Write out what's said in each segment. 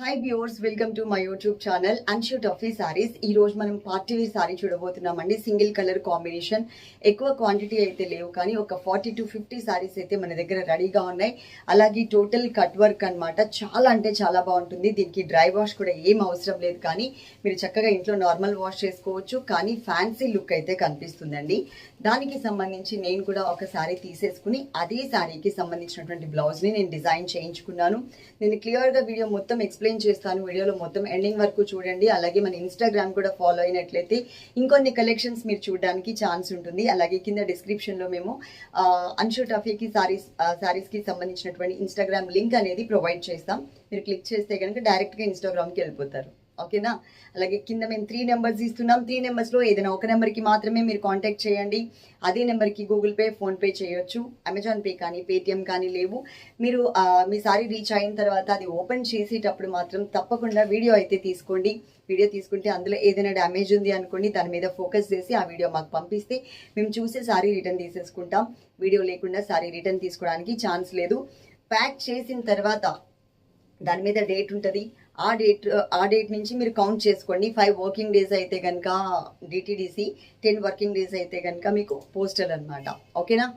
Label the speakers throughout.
Speaker 1: Hi viewers welcome to my YouTube channel Anshu Taffy saris ఈ రోజు మనం party sari చూడబోతున్నామండి. సింగిల్ కలర్ కాంబినేషన్ ఎక్కువ క్వాంటిటీ అయితే లేవు కానీ ఒక ఫార్టీ టు ఫిఫ్టీ సారీస్ అయితే మన దగ్గర రెడీగా ఉన్నాయి. అలాగే టోటల్ కట్ వర్క్ అన్నమాట చాలా అంటే చాలా బాగుంటుంది. దీనికి డ్రై వాష్ కూడా ఏం అవసరం లేదు కానీ మీరు చక్కగా ఇంట్లో నార్మల్ వాష్ చేసుకోవచ్చు కానీ ఫ్యాన్సీ లుక్ అయితే కనిపిస్తుందండి. దానికి సంబంధించి నేను కూడా ఒక శారీ తీసేసుకుని అదే శారీకి సంబంధించినటువంటి బ్లౌజ్ని నేను డిజైన్ చేయించుకున్నాను. నేను క్లియర్గా వీడియో మొత్తం ఎక్స్ప్లెయిన్ చేస్తాను వీడియోలో మొత్తం ఎండింగ్ వరకు చూడండి. అలాగే మన ఇన్స్టాగ్రామ్ కూడా ఫాలో అయినట్లయితే ఇంకొన్ని కలెక్షన్స్ మీరు చూడడానికి ఛాన్స్ ఉంటుంది. అలాగే కింద డిస్క్రిప్షన్లో మేము అన్షు టఫీకి సారీస్ సారీస్కి సంబంధించినటువంటి ఇన్స్టాగ్రామ్ లింక్ అనేది ప్రొవైడ్ చేస్తాం. మీరు క్లిక్ చేస్తే కనుక డైరెక్ట్గా ఇన్స్టాగ్రామ్కి వెళ్ళిపోతారు. ఓకేనా? అలాగే కింద మేము త్రీ నెంబర్స్ ఇస్తున్నాం. త్రీ నెంబర్స్లో ఏదైనా ఒక నెంబర్కి మాత్రమే మీరు కాంటాక్ట్ చేయండి. అదే నెంబర్కి గూగుల్ పే ఫోన్పే చేయొచ్చు. అమెజాన్ పే కానీ పేటిఎం కానీ లేవు. మీరు మీ సారీ రీచ్ అయిన తర్వాత అది ఓపెన్ చేసేటప్పుడు మాత్రం తప్పకుండా వీడియో అయితే తీసుకోండి. వీడియో తీసుకుంటే అందులో ఏదైనా డ్యామేజ్ ఉంది అనుకోండి దాని మీద ఫోకస్ చేసి ఆ వీడియో మాకు పంపిస్తే మేము చూసి సారీ రిటర్న్ తీసేసుకుంటాం. వీడియో లేకుండా సారీ రిటర్న్ తీసుకోవడానికి ఛాన్స్ లేదు. ప్యాక్ చేసిన తర్వాత దాని మీద డేట్ ఉంటుంది. ఆ డేట్ ఆ డేట్ నుంచి మీరు కౌంట్ చేసుకోండి. ఫైవ్ వర్కింగ్ డేస్ అయితే కనుక డిటీడీసీ టెన్ వర్కింగ్ డేస్ అయితే కనుక మీకు పోస్టల్ అనమాట ఓకేనా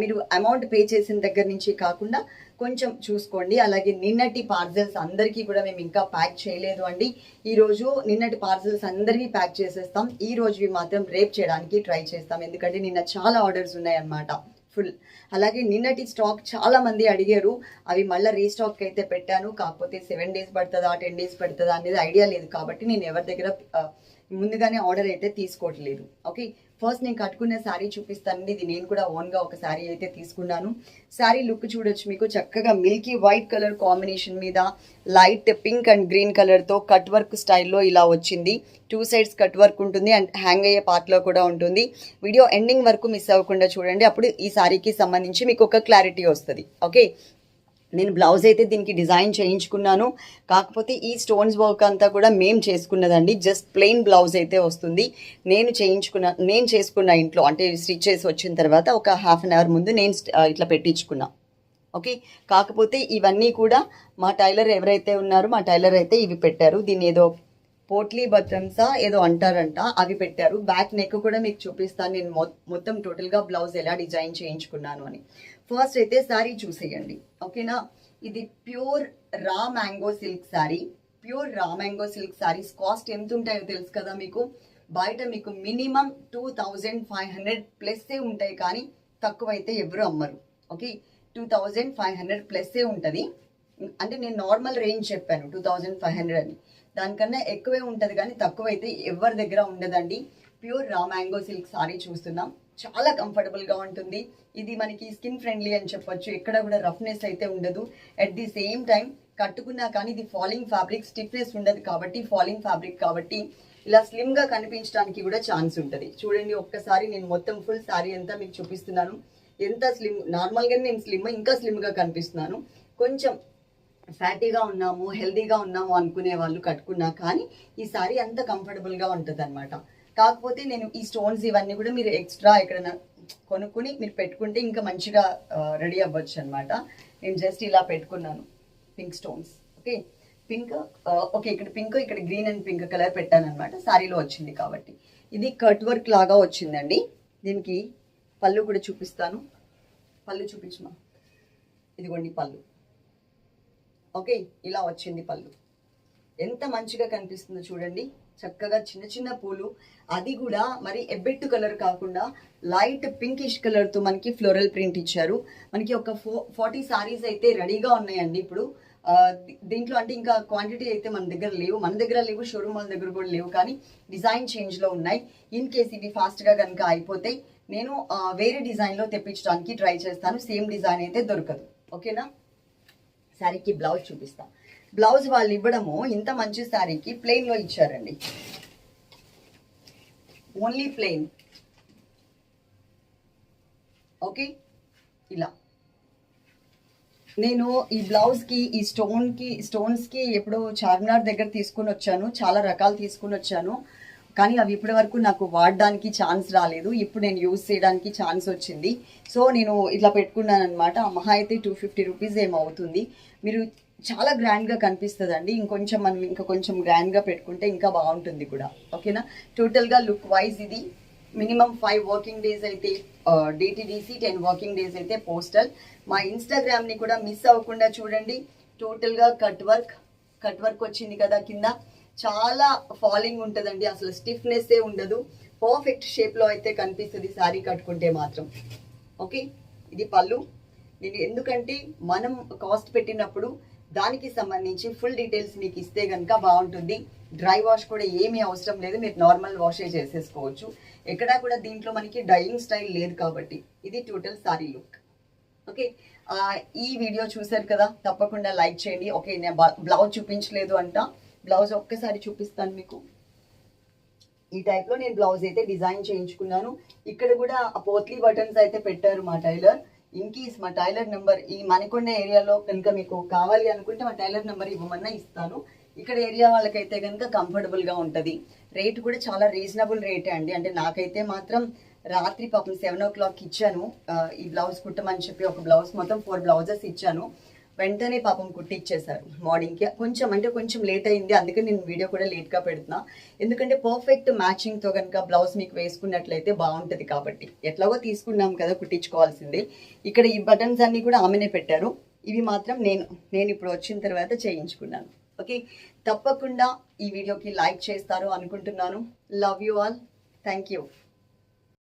Speaker 1: మీరు అమౌంట్ పే చేసిన దగ్గర నుంచి కాకుండా కొంచెం చూసుకోండి. అలాగే నిన్నటి పార్సల్స్ అందరికీ కూడా మేము ఇంకా ప్యాక్ చేయలేదు అండి. ఈరోజు నిన్నటి పార్సల్స్ అందరివి ప్యాక్ చేసేస్తాం. ఈ రోజువి మాత్రం రేపు చేయడానికి ట్రై చేస్తాం. ఎందుకంటే నిన్న చాలా ఆర్డర్స్ ఉన్నాయన్నమాట. ఫుల్ అలాగే నిన్నటి స్టాక్ చాలా మంది అడిగారు అవి మళ్ళీ రీస్టాక్ అయితే పెట్టాను కాకపోతే సెవెన్ డేస్ పడుతుందా టెన్ డేస్ పడుతుందా అనేది ఐడియా లేదు కాబట్టి నేను ఎవరి దగ్గర ముందుగానే ఆర్డర్ అయితే తీసుకోవట్లేదు. ఓకే ఫస్ట్ నేను కట్టుకున్న శారీ చూపిస్తానండి. ఇది నేను కూడా ఓన్గా ఒక శారీ అయితే తీసుకున్నాను. శారీ లుక్ చూడొచ్చు మీకు. చక్కగా మిల్కీ వైట్ కలర్ కాంబినేషన్ మీద లైట్ పింక్ అండ్ గ్రీన్ కలర్తో కట్ వర్క్ స్టైల్లో ఇలా వచ్చింది. టూ సైడ్స్ కట్ వర్క్ ఉంటుంది అండ్ హ్యాంగ్ అయ్యే పార్ట్లో కూడా ఉంటుంది. వీడియో ఎండింగ్ వరకు మిస్ అవ్వకుండా చూడండి. అప్పుడు ఈ శారీకి సంబంధించి మీకు ఒక క్లారిటీ వస్తుంది. ఓకే నేను బ్లౌజ్ అయితే దీనికి డిజైన్ చేయించుకున్నాను. కాకపోతే ఈ స్టోన్స్ వర్క్ అంతా కూడా మేము చేసుకున్నదండి. జస్ట్ ప్లెయిన్ బ్లౌజ్ అయితే వస్తుంది. నేను చేయించుకున్న నేను చేసుకున్న ఇంట్లో అంటే స్టిచ్ చేసి వచ్చిన తర్వాత ఒక హాఫ్ అన్ అవర్ ముందు నేను ఇట్లా పెట్టించుకున్నా. ఓకే? కాకపోతే ఇవన్నీ కూడా మా టైలర్ ఎవరైతే ఉన్నారో మా టైలర్ అయితే ఇవి పెట్టారు. దీన్ని ఏదో పోట్లీ బటన్సా ఏదో అంటారంట అవి పెట్టారు. బ్యాక్ నెక్ కూడా మీకు చూపిస్తాను. నేను మొత్తం టోటల్గా బ్లౌజ్ ఎలా డిజైన్ చేయించుకున్నాను అని. ఫస్ట్ అయితే శారీ చూసేయండి ఓకేనా ఇది pure raw mango silk sari pure raw mango silk saris cost ఎంత ఉంటాయో తెలుసు కదా మీకు? బయట మీకు minimum two thousand five hundred ప్లస్సే ఉంటాయి కానీ తక్కువైతే ఎవరు అమ్మరు. Okay two thousand five hundred ప్లస్సే ఉంటుంది. అంటే నేను నార్మల్ రేంజ్ చెప్పాను టూ థౌజండ్ ఫైవ్ హండ్రెడ్ అని. దానికన్నా ఎక్కువే ఉంటుంది కానీ తక్కువ అయితే ఎవరి దగ్గర ఉండదండి. Pure raw mango silk sorry చూస్తున్నాం. చాలా కంఫర్టబుల్గా ఉంటుంది. ఇది మనకి స్కిన్ ఫ్రెండ్లీ అని చెప్పొచ్చు. ఎక్కడ కూడా రఫ్నెస్ అయితే ఉండదు. అట్ ది సేమ్ టైం కట్టుకున్నా కానీ ఇది ఫాలింగ్ ఫ్యాబ్రిక్ స్టిఫ్నెస్ ఉండదు కాబట్టి ఫాలింగ్ ఫ్యాబ్రిక్ కాబట్టి ఇలా స్లిమ్గా కనిపించడానికి కూడా ఛాన్స్ ఉంటుంది. చూడండి ఒక్కసారి నేను మొత్తం ఫుల్ శారీ అంతా మీకు చూపిస్తున్నాను. ఎంత స్లిమ్ నార్మల్గా నేను స్లిమ్ ఇంకా స్లిమ్గా కనిపిస్తున్నాను. కొంచెం ఫ్యాటీగా ఉన్నాము హెల్దీగా ఉన్నాము అనుకునే వాళ్ళు కట్టుకున్నా కానీ ఈ సారీ అంత కంఫర్టబుల్గా ఉంటుంది అనమాట కాకపోతే నేను ఈ స్టోన్స్ ఇవన్నీ కూడా మీరు ఎక్స్ట్రా ఎక్కడైనా కొనుక్కుని మీరు పెట్టుకుంటే ఇంకా మంచిగా రెడీ అవ్వచ్చు అనమాట నేను జస్ట్ ఇలా పెట్టుకున్నాను. Pink stones okay pink okay ఇక్కడ పింక్ ఇక్కడ గ్రీన్ అండ్ పింక్ కలర్ పెట్టాను అనమాట శారీలో వచ్చింది కాబట్టి. ఇది కట్ వర్క్ లాగా వచ్చిందండి. దీనికి పళ్ళు కూడా చూపిస్తాను. పళ్ళు చూపించమా? ఇదిగోండి పళ్ళు. ఓకే ఇలా వచ్చింది పళ్ళు. ఎంత మంచిగా కనిపిస్తుందో చూడండి. చక్కగా చిన్న చిన్న పూలు. అది కూడా మరి ఎబ్బెట్టు కలర్ కాకుండా లైట్ పింకిష్ కలర్తో మనకి ఫ్లోరల్ ప్రింట్ ఇచ్చారు. మనకి ఒక ఫో ఫార్టీ సారీస్ అయితే రెడీగా ఉన్నాయండి ఇప్పుడు. దీంట్లో అంటే ఇంకా క్వాంటిటీ అయితే మన దగ్గర లేవు. మన దగ్గర లేవు షోరూమ్ వాళ్ళ దగ్గర కూడా లేవు. కానీ డిజైన్ చేంజ్లో ఉన్నాయి. ఇన్ కేస్ ఇవి ఫాస్ట్గా కనుక అయిపోతే నేను వేరే డిజైన్లో తెప్పించడానికి ట్రై చేస్తాను. సేమ్ డిజైన్ అయితే దొరకదు. ఓకేనా? శారీకి బ్లౌజ్ చూపిస్తాను బ్లౌజ్ వాళ్ళు ఇవ్వడము ఇంత మంచి శారీకి ప్లెయిన్లో ఇచ్చారండి. ఓన్లీ ప్లెయిన్ ఓకే ఇలా. నేను ఈ బ్లౌజ్కి ఈ స్టోన్కి స్టోన్స్కి చార్మినార్ దగ్గర తీసుకుని వచ్చాను. చాలా రకాలు తీసుకుని వచ్చాను. కానీ అవి ఇప్పటి వరకు నాకు వాడడానికి ఛాన్స్ రాలేదు. ఇప్పుడు నేను యూజ్ చేయడానికి ఛాన్స్ వచ్చింది. సో నేను ఇట్లా పెట్టుకున్నాను అనమాట మహా అయితే టూ ఫిఫ్టీ రూపీస్ ఏమవుతుంది మీరు చాలా గ్రాండ్గా కనిపిస్తుంది అండి ఇంకొంచెం మనం ఇంకా కొంచెం గ్రాండ్గా పెట్టుకుంటే ఇంకా బాగుంటుంది కూడా. ఓకేనా టోటల్గా లుక్ వైజ్ ఇది మినిమం ఫైవ్ వర్కింగ్ డేస్ అయితే డిటిడిసి టెన్ వర్కింగ్ డేస్ అయితే పోస్టల్ మా ఇన్స్టాగ్రామ్ని కూడా మిస్ అవ్వకుండా చూడండి. టోటల్గా కట్ వర్క్ కట్ వర్క్ వచ్చింది కదా కింద. చాలా ఫాలింగ్ ఉంటుందండి. అసలు స్టిఫ్నెస్ ఏ ఉండదు. పర్ఫెక్ట్ షేప్లో అయితే కనిపిస్తుంది శారీ కట్టుకుంటే మాత్రం. ఓకే ఇది పళ్ళు. నేను ఎందుకంటే మనం కాస్ట్ పెట్టినప్పుడు దానికి సంబంధించి ఫుల్ డీటెయిల్స్ మీకు ఇస్తే కనుక బాగుంటుంది. డ్రై వాష్ కూడా ఏమీ అవసరం లేదు. మీరు నార్మల్ వాషే చేసేసుకోవచ్చు. ఎక్కడా కూడా దీంట్లో మనకి డైయింగ్ స్టైల్ లేదు కాబట్టి. ఇది టోటల్ సారీ లుక్ ఓకే ఈ వీడియో చూసారు కదా? తప్పకుండా లైక్ చేయండి. ఓకే నేను బ్లౌజ్ చూపించలేదు అంట. బ్లౌజ్ ఒక్కసారి చూపిస్తాను మీకు. ఈ టైప్లో నేను బ్లౌజ్ అయితే డిజైన్ చేయించుకున్నాను. ఇక్కడ కూడా ఆ పోత్లీ బటన్స్ అయితే పెట్టారు మా టైలర్. ఇన్ మా టైలర్ నెంబర్ ఈ మణికొండ ఏరియాలో కనుక మీకు కావాలి అనుకుంటే మా టైలర్ నెంబర్ ఇవ్వమన్నా ఇస్తాను. ఇక్కడ ఏరియా వాళ్ళకైతే కనుక కంఫర్టబుల్గా ఉంటుంది. రేట్ కూడా చాలా రీజనబుల్ రేటే అండి. అంటే నాకైతే మాత్రం రాత్రి పాపం సెవెన్ ఓ క్లాక్ ఇచ్చాను ఈ బ్లౌజ్ కుట్టమని చెప్పి ఒక బ్లౌజ్ మొత్తం ఫోర్ బ్లౌజెస్ ఇచ్చాను. వెంటనే పాపం కుట్టిచ్చేశారు. మార్నింగ్కి కొంచెం అంటే కొంచెం లేట్ అయింది. అందుకే నేను వీడియో కూడా లేట్గా పెడుతున్నా. ఎందుకంటే పర్ఫెక్ట్ మ్యాచింగ్తో కనుక బ్లౌజ్ మీకు వేసుకున్నట్లయితే బాగుంటుంది కాబట్టి. ఎట్లాగో తీసుకున్నాం కదా కుట్టించుకోవాల్సింది. ఇక్కడ ఈ బటన్స్ అన్ని కూడా ఆమెనే పెట్టారు. ఇవి మాత్రం నేను నేను ఇప్పుడు వచ్చిన తర్వాత చేయించుకున్నాను. ఓకే తప్పకుండా ఈ వీడియోకి లైక్ చేస్తారు అనుకుంటున్నాను. Love you all thank you